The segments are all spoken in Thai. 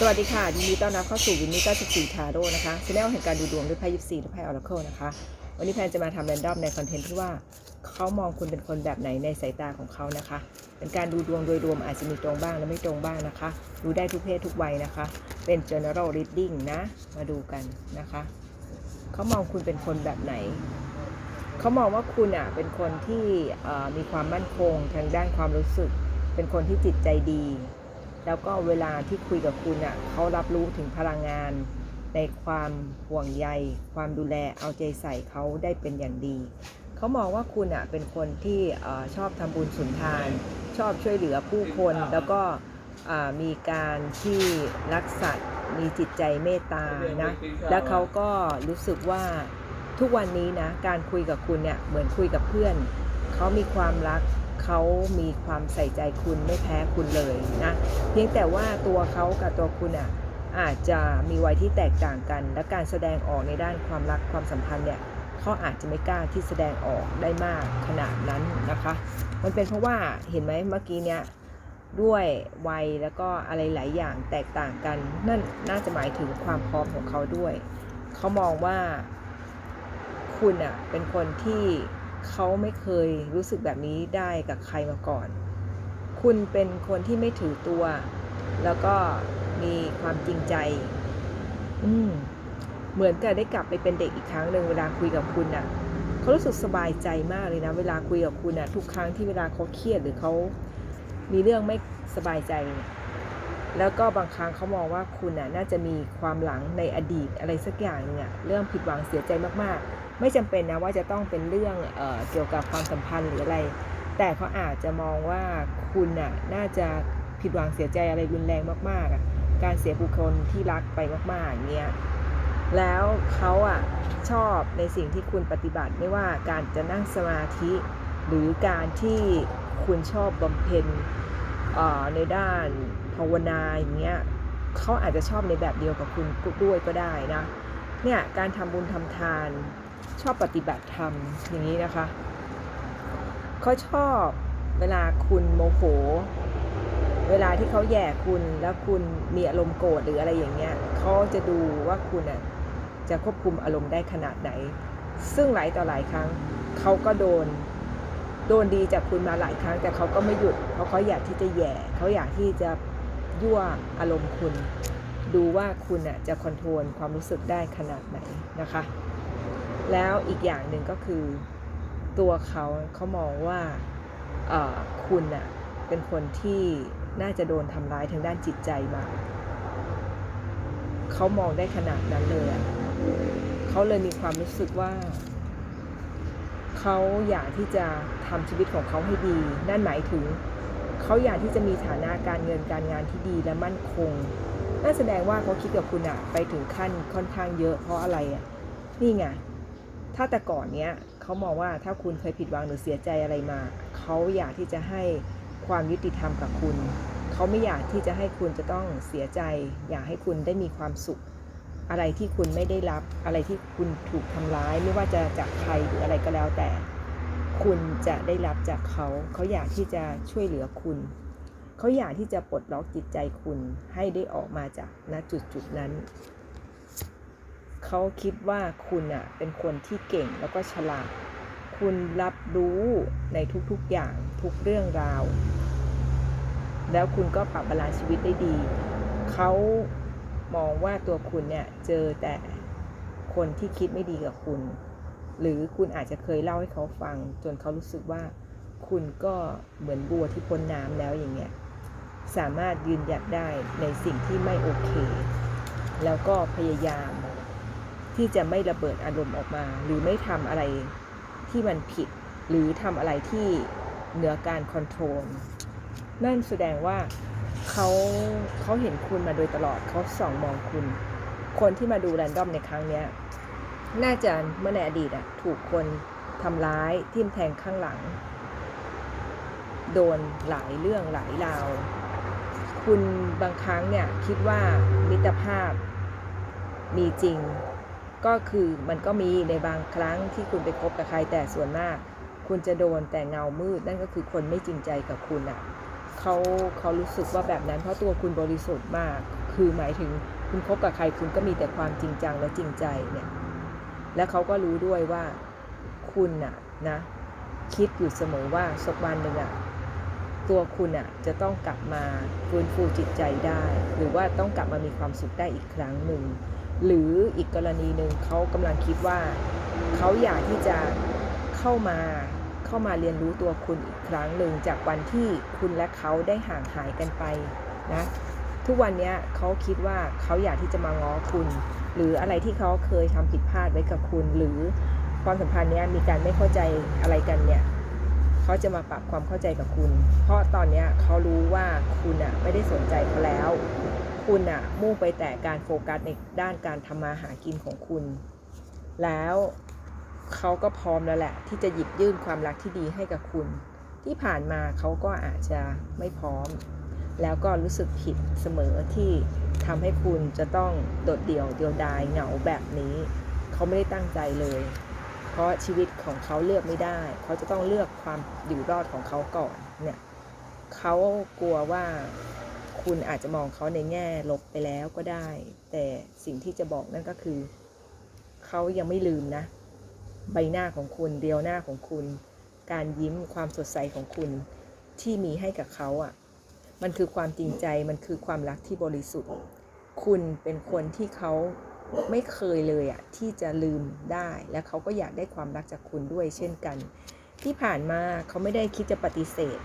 สวัสดีค่ะยินดีต้อนรับเข้าสู่วินนี่94ทาโร่นะคะชแนลแห่งการดูดวงด้วยไพ่ยิปซีและไพ่ออร์เคิลนะคะ วันนี้แพนจะมาทำแรนดอมในคอนเทนต์ที่ว่าเขามองคุณเป็นคนแบบไหนในสายตาของเขานะคะ เป็นการดูดวงโดยรวมอาจจะมีตรงบ้างและไม่ตรงบ้างนะคะ ดูได้ทุกเพศทุกวัยนะคะ เป็น general reading นะ มาดูกันนะคะ เขามองคุณเป็นคนแบบไหน เขามองว่าคุณอะเป็นคนที่มีความมั่นคงทางด้านความรู้สึก เป็นคนที่จิตใจดี แล้วก็เวลาที่คุยกับคุณอะเขารับรู้ถึงพลังงาน ในความห่วงใย ความดูแลเอาใจใส่เขาได้เป็นอย่างดีเขามองว่าคุณอะเป็นคนที่เออชอบทำบุญสุนทาน ชอบช่วยเหลือผู้คนแล้วก็อ่ามีการที่รักสัตว์มีจิตใจเมตตานะ แล้วเขาก็รู้สึกว่าทุกวันนี้นะ การคุยกับคุณเนี่ยเหมือนคุยกับเพื่อน เขามีความรัก เขามีความใส่ใจคุณไม่แพ้คุณเลยนะเพียงแต่ว่าตัวเขากับตัวคุณอะอาจจะมีวัยที่แตกต่างกัน และการแสดงออกในด้านความรักความสัมพันธ์เนี่ยเขาอาจจะไม่กล้าที่แสดงออกได้มากขนาดนั้นนะคะ มันเป็นเพราะว่าเห็นไหมเมื่อกี้เนี่ยด้วยวัยแล้วก็อะไรหลายอย่างแตกต่างกัน นั่นน่าจะหมายถึงความพร้อมของเขาด้วย เขามองว่าคุณอะเป็นคนที่ เขาไม่เคยรู้สึกแบบนี้ได้กับใครมาก่อน คุณเป็นคนที่ไม่ถือตัว แล้วก็มีความจริงใจ อืมเหมือนกับได้กลับไปเป็นเด็กอีกครั้งหนึ่งเวลาคุยกับคุณน่ะเขารู้สึกสบายใจมากเลยนะ เวลาคุยกับคุณน่ะ ทุกครั้งที่เวลาเขาเครียดหรือเขามีเรื่องไม่สบายใจเนี่ยแล้วก็บางครั้งเขามองว่าคุณน่ะ น่าจะมีความหลังในอดีตอะไรสักอย่างหนึงอะเรื่องผิดหวังเสียใจมากๆ ไม่จำเป็นนะว่าจะต้องเป็นเรื่องเออเกี่ยวกับความสัมพันธ์หรืออะไร แต่เขาอาจจะมองว่าคุณน่ะน่าจะผิดหวังเสียใจอะไรรุนแรงมากๆ การเสียบุคคลที่รักไปมากๆอย่างเงี้ยแล้วเขาอะชอบในสิ่งที่คุณปฏิบัติไม่ว่าการจะนั่งสมาธิ หรือการที่คุณชอบบำเพ็ญในด้านภาวนาอย่างเงี้ยเขาอาจจะชอบในแบบเดียวกับคุณด้วยก็ได้นะเนี่ยการทำบุญทำทาน ชอบปฏิบัติธรรมอย่างนี้นะคะเขาชอบเวลาคุณโมโห เวลาที่เขาแย่คุณแล้วคุณมีอารมณ์โกรธหรืออะไรอย่างเงี้ยเขาจะดูว่าคุณอะจะควบคุมอารมณ์ได้ขนาดไหน ซึ่งหลายต่อหลายครั้งเขาก็โดน โดนดีจากคุณมาหลายครั้ง แต่เขาก็ไม่หยุด เพราะเขาอยากที่จะแย่เขาอยากที่จะยั่วอารมณ์คุณ ดูว่าคุณอะจะคอนโทรลความรู้สึกได้ขนาดไหนนะคะ แล้วอีกอย่างหนึ่งก็คือตัวเขาเขามองว่าคุณน่ะเป็นคนที่น่าจะโดนทำร้ายทางด้านจิตใจมาเขามองได้ขนาดนั้นเลยเขาเลยมีความรู้สึกว่าเขาอยากที่จะทำชีวิตของเขาให้ดี นั่นหมายถึงเขาอยากที่จะมีฐานะการเงินการงานที่ดีและมั่นคงนั่นแสดงว่าเขาคิดกับคุณอะไปถึงขั้นค่อนข้างเยอะเพราะอะไรอะนี่ไง ถ้าแต่ก่อนเนี้ยเขามองว่าถ้าคุณเคยผิดหวังหรือเสียใจอะไรมา เขาอยากที่จะให้ความยุติธรรมกับคุณ เขาไม่อยากที่จะให้คุณจะต้องเสียใจ อยากให้คุณได้มีความสุข อะไรที่คุณไม่ได้รับ อะไรที่คุณถูกทำร้าย ไม่ว่าจะจากใครหรืออะไรก็แล้วแต่ คุณจะได้รับจากเขา เขาอยากที่จะช่วยเหลือคุณ เขาอยากที่จะปลดล็อกจิตใจคุณให้ได้ออกมาจากณจุดจุดนั้น เขาคิดว่าคุณอะเป็นคนที่เก่งแล้วก็ฉลาด คุณรับรู้ในทุกๆอย่างทุกเรื่องราว แล้วคุณก็ปรับบาลานซ์ชีวิตได้ดี เขามองว่าตัวคุณเนี่ยเจอแต่คนที่คิดไม่ดีกับคุณ หรือคุณอาจจะเคยเล่าให้เขาฟัง จนเขารู้สึกว่าคุณก็เหมือนบัวที่พ้นน้ำแล้วอย่างเงี้ย สามารถยืนหยัดได้ในสิ่งที่ไม่โอเค แล้วก็พยายาม ที่จะไม่ระเบิดอารมณ์ออกมา หรือไม่ทำอะไรที่มันผิด หรือทำอะไรที่เหนือการคอนโทรลนั่นแสดงว่าเขาเขาเห็นคุณมาโดยตลอดเขาส่องมองคุณ คนที่มาดูแรนดอมในครั้งเนี้ยน่าจะเมื่อในอดีตอะถูกคนทำร้ายทิ่มแทงข้างหลัง โดนหลายเรื่องหลายราว คุณบางครั้งเนี่ยคิดว่ามิตรภาพมีจริง ก็คือมันก็มีในบางครั้งที่คุณไปคบกับใครแต่ส่วนมาก คุณจะโดนแต่เงามืด นั่นก็คือคนไม่จริงใจกับคุณอะ่ะเขาเขารู้สึกว่าแบบนั้นเพราะตัวคุณบริสุทธิ์มาก คือหมายถึงคุณคบกับใครคุณก็มีแต่ความจริงจังและจริงใจเนี่ย และเขาก็รู้ด้วยว่าคุณน่ะนะ คิดอยู่เสมอว่าสักวันหนึ่งอะตัวคุณอะจะต้องกลับมาฟื้นฟูจิตใจได้ หรือว่าต้องกลับมามีความสุขได้อีกครั้งหนึ่ง หรืออีกกรณีหนึ่งเขากำลังคิดว่า เขาอยากที่จะเข้ามาเข้ามาเรียนรู้ตัวคุณอีกครั้งหนึ่งจากวันที่คุณและเขาได้ห่างหายกันไปนะทุกวันนี้เขาคิดว่าเขาอยากที่จะมาง้อคุณ หรืออะไรที่เขาเคยทำผิดพลาดไว้กับคุณ หรือความสัมพันธ์นี้มีการไม่เข้าใจอะไรกันเนี่ยเขาจะมาปรับความเข้าใจกับคุณ เพราะตอนนี้เขารู้ว่าคุณอะไม่ได้สนใจเขาแล้ว คุณอะมุ่งไปแต่การโฟกัสในด้านการทำมาหากินของคุณ แล้วเขาก็พร้อมแล้วแหละ ที่จะหยิบยื่นความรักที่ดีให้กับคุณ ที่ผ่านมาเขาก็อาจจะไม่พร้อม แล้วก็รู้สึกผิดเสมอที่ทำให้คุณจะต้องโดดเดี่ยวเดียวดายเหงาแบบนี้ เขาไม่ได้ตั้งใจเลย เพราะชีวิตของเขาเลือกไม่ได้ เขาจะต้องเลือกความอยู่รอดของเขาก่อนเนี่ยเขากลัวว่า คุณอาจจะมองเขาในแง่ลบไปแล้วก็ได้ แต่สิ่งที่จะบอกนั่นก็คือ เขายังไม่ลืมนะ ใบหน้าของคุณเรียวหน้าของคุณ การยิ้มความสดใสของคุณที่มีให้กับเขาอะ มันคือความจริงใจมันคือความรักที่บริสุทธิ์ คุณเป็นคนที่เขาไม่เคยเลยอะที่จะลืมได้ และเขาก็อยากได้ความรักจากคุณด้วยเช่นกัน ที่ผ่านมาเขาไม่ได้คิดจะปฏิเสธ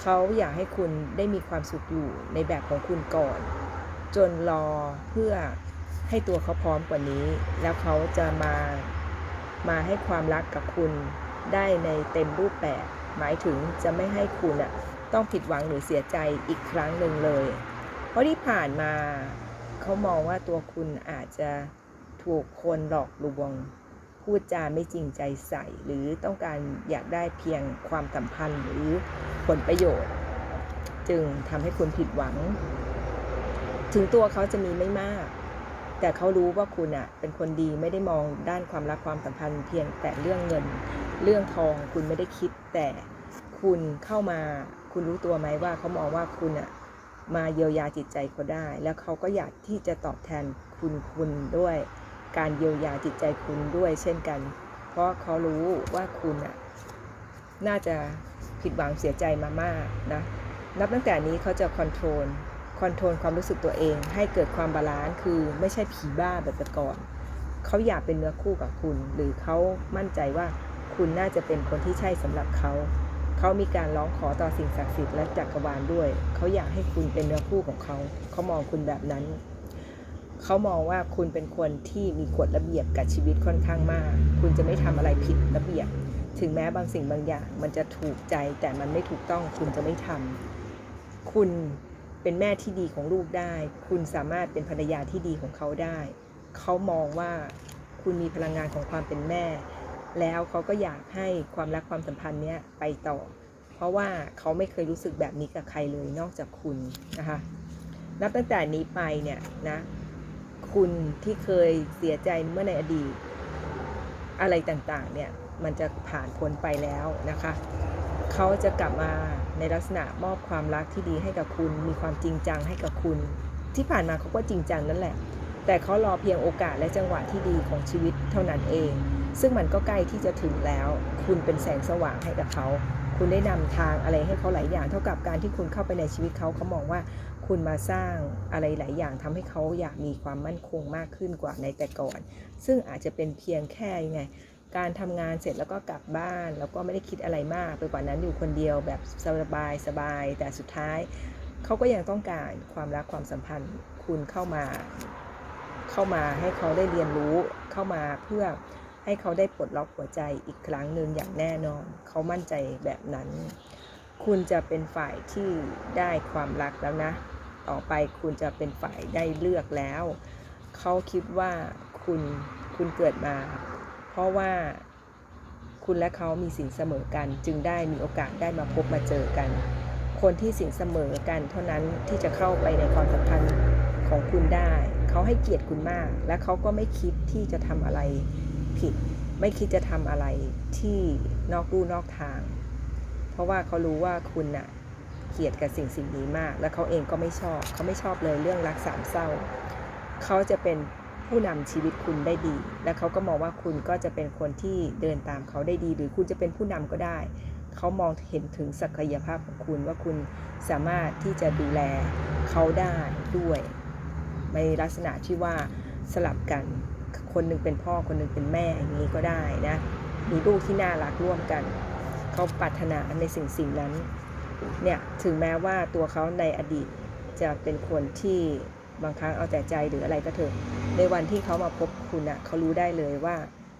เขาอยากให้คุณได้มีความสุขอยู่ในแบบของคุณก่อน จนรอเพื่อให้ตัวเขาพร้อมกว่านี้ แล้วเขาจะมามาให้ความรักกับคุณได้ในเต็มรูปแบบ หมายถึงจะไม่ให้คุณอะต้องผิดหวังหรือเสียใจอีกครั้งหนึ่งเลย เพราะที่ผ่านมาเขามองว่าตัวคุณอาจจะถูกคนหลอกลวง พูดจาไม่จริงใจใส่ หรือต้องการอยากได้เพียงความสัมพันธ์หรือผลประโยชน์ จึงทำให้คุณผิดหวัง ถึงตัวเขาจะมีไม่มาก แต่เขารู้ว่าคุณอะเป็นคนดีไม่ได้มองด้านความรักความสัมพันธ์เพียงแต่เรื่องเงิน เรื่องทองคุณไม่ได้คิด แต่คุณเข้ามาคุณรู้ตัวไหมว่าเขามองว่าคุณอะมาเยียวยาจิตใจเขาได้ แล้วเขาก็อยากที่จะตอบแทนคุณคุณด้วย การเยียวยาจิตใจคุณด้วยเช่นกัน เพราะเขารู้ว่าคุณอะน่าจะผิดหวังเสียใจมามากนะนับตั้งแต่นี้เขาจะคอนโทรลคอนโทรลความรู้สึกตัวเอง ให้เกิดความบาลานซ์คือไม่ใช่ผีบ้าแบบแต่ก่อนเขาอยากเป็นเนื้อคู่กับคุณ หรือเขามั่นใจว่าคุณน่าจะเป็นคนที่ใช่สำหรับเขา เขามีการร้องขอต่อสิ่งศักดิ์สิทธิ์และจักรวาลด้วย เขาอยากให้คุณเป็นเนื้อคู่ของเขา เขามองคุณแบบนั้น เขามองว่าคุณเป็นคนที่มีกฎระเบียบกับชีวิตค่อนข้างมาก คุณจะไม่ทำอะไรผิดระเบียบ ถึงแม้บางสิ่งบางอย่าง มันจะถูกใจแต่มันไม่ถูกต้องคุณจะไม่ทำคุณเป็นแม่ที่ดีของลูกได้ คุณสามารถเป็นภรรยาที่ดีของเขาได้ เขามองว่าคุณมีพลังงานของความเป็นแม่ แล้วเขาก็อยากให้ความรักความสัมพันธ์เนี้ยไปต่อ เพราะว่าเขาไม่เคยรู้สึกแบบนี้กับใครเลยนอกจากคุณนะคะ นับตั้งแต่นี้ไปเนี่ยนะ คุณที่เคยเสียใจเมื่อในอดีต อะไรต่างๆเนี่ยมันจะผ่านพ้นไปแล้วนะคะ เขาจะกลับมาในลักษณะมอบความรักที่ดีให้กับคุณ มีความจริงจังให้กับคุณ ที่ผ่านมาเขาก็จริงจังนั่นแหละ แต่เขารอเพียงโอกาสและจังหวะที่ดีของชีวิตเท่านั้นเอง ซึ่งมันก็ใกล้ที่จะถึงแล้ว คุณเป็นแสงสว่างให้กับเขา คุณได้นำทางอะไรให้เขาหลายอย่าง เท่ากับการที่คุณเข้าไปในชีวิตเขาเขามองว่าคุณมาสร้างอะไรหลายอย่างทำให้เขาอยากมีความมั่นคงมากขึ้นกว่าในแต่ก่อน ซึ่งอาจจะเป็นเพียงแค่ยังไง การทำงานเสร็จแล้วก็กลับบ้าน แล้วก็ไม่ได้คิดอะไรมากไปกว่านั้นอยู่คนเดียวแบบสบายสบาย แต่สุดท้ายเขาก็ยังต้องการความรักความสัมพันธ์คุณเข้ามา เข้ามาให้เขาได้เรียนรู้เข้ามาเพื่อ ให้เขาได้ปลดล็อกหัวใจอีกครั้งหนึ่งอย่างแน่นอน เขามั่นใจแบบนั้น คุณจะเป็นฝ่ายที่ได้ความรักแล้วนะ ต่อไปคุณจะเป็นฝ่ายได้เลือกแล้ว เขาคิดว่าคุณคุณเกิดมา เพราะว่าคุณและเขามีสิ่งเสมอกัน จึงได้มีโอกาสได้มาพบมาเจอกัน คนที่สิ่งเสมอกัน เท่านั้นที่จะเข้าไปในความสัมพันธ์ของคุณได้ เขาให้เกียรติคุณมาก และเขาก็ไม่คิดที่จะทำอะไร ผิด ไม่คิดจะทำอะไรที่นอกลู่นอกทาง เพราะว่าเขารู้ว่าคุณน่ะเกลียดกับสิ่งสิ่งนี้มาก และเขาเองก็ไม่ชอบ เขาไม่ชอบเลยเรื่องรักสามเศร้า เขาจะเป็นผู้นำชีวิตคุณได้ดี และเขาก็มองว่าคุณก็จะเป็นคนที่เดินตามเขาได้ดี หรือคุณจะเป็นผู้นำก็ได้ เขามองเห็นถึงศักยภาพของคุณว่าคุณสามารถที่จะดูแลเขาได้ด้วย ในลักษณะที่ว่าสลับกัน คนหนึ่งเป็นพ่อคนหนึ่งเป็นแม่อย่างนี้ก็ได้นะ มีลูกที่น่ารักร่วมกัน เขาปรารถนาในสิ่งสิ่งนั้น เนี่ยถึงแม้ว่าตัวเขาในอดีตจะเป็นคนที่บางครั้งเอาแต่ใจหรืออะไรก็เถอะ ในวันที่เขามาพบคุณอะเขารู้ได้เลยว่า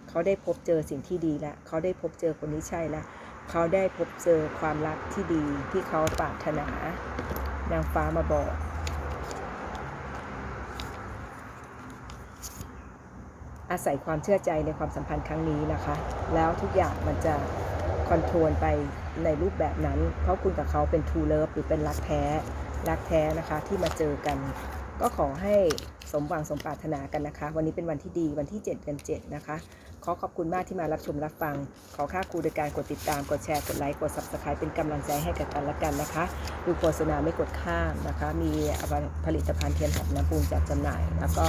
เขาได้พบเจอสิ่งที่ดีแล้วเขาได้พบเจอคนที่ใช่แล้วเขาได้พบเจอความรักที่ดีที่เขาปรารถนานางฟ้ามาบอก อาศัยความเชื่อใจในความสัมพันธ์ครั้งนี้นะคะ แล้วทุกอย่างมันจะคอนโทรลไปในรูปแบบนั้น เพราะคุณกับเขาเป็น true love หรือเป็นรักแท้ รักแท้นะคะที่มาเจอกัน ก็ขอให้สมหวังสมปรารถนากันนะคะ วันนี้เป็นวันที่ดีวันที่ 7 เดือน7นะคะ ขอขอบคุณมากที่มารับชมรับฟัง ขอค่าครูโดยการกดติดตาม กดแชร์ กดไลค์ กด subscribe เป็นกำลังใจให้กับกันและกันนะคะ ดูโฆษณาไม่กดข้ามนะคะ มีผลิตภัณฑ์เทียนหอมน้ำปูนจัดจำหน่าย แล้วก็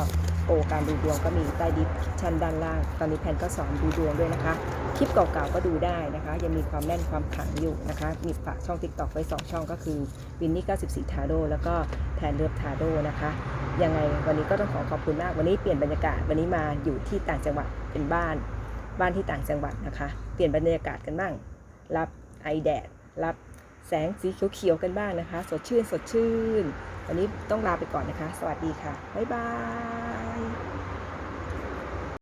โปรการดูดวงก็มีใต้ดิสชั้นด้านล่าง ตอนนี้แพนก็สอนดูดวงด้วยนะคะ คลิปเก่าๆก็ดูได้นะคะ ยังมีความแน่นความขังอยู่นะคะ มีฝากช่อง TikTok ไว้ 2 ช่องก็คือวินนี่ 94 ทาโดแล้วก็แทนเลือบทาโดนะคะยังไงวันนี้ก็ต้องขอขอบคุณมาก วันนี้เปลี่ยนบรรยากาศ วันนี้มาอยู่ที่ต่างจังหวัดเป็นบ้าน บ้านที่ต่างจังหวัดนะคะ เปลี่ยนบรรยากาศกันบ้าง รับไอแดด รับ แสงสีเขียวๆกันบ้างนะคะ สดชื่นสดชื่น วันนี้ต้องลาไปก่อนนะคะ สวัสดีค่ะ บ๊ายบาย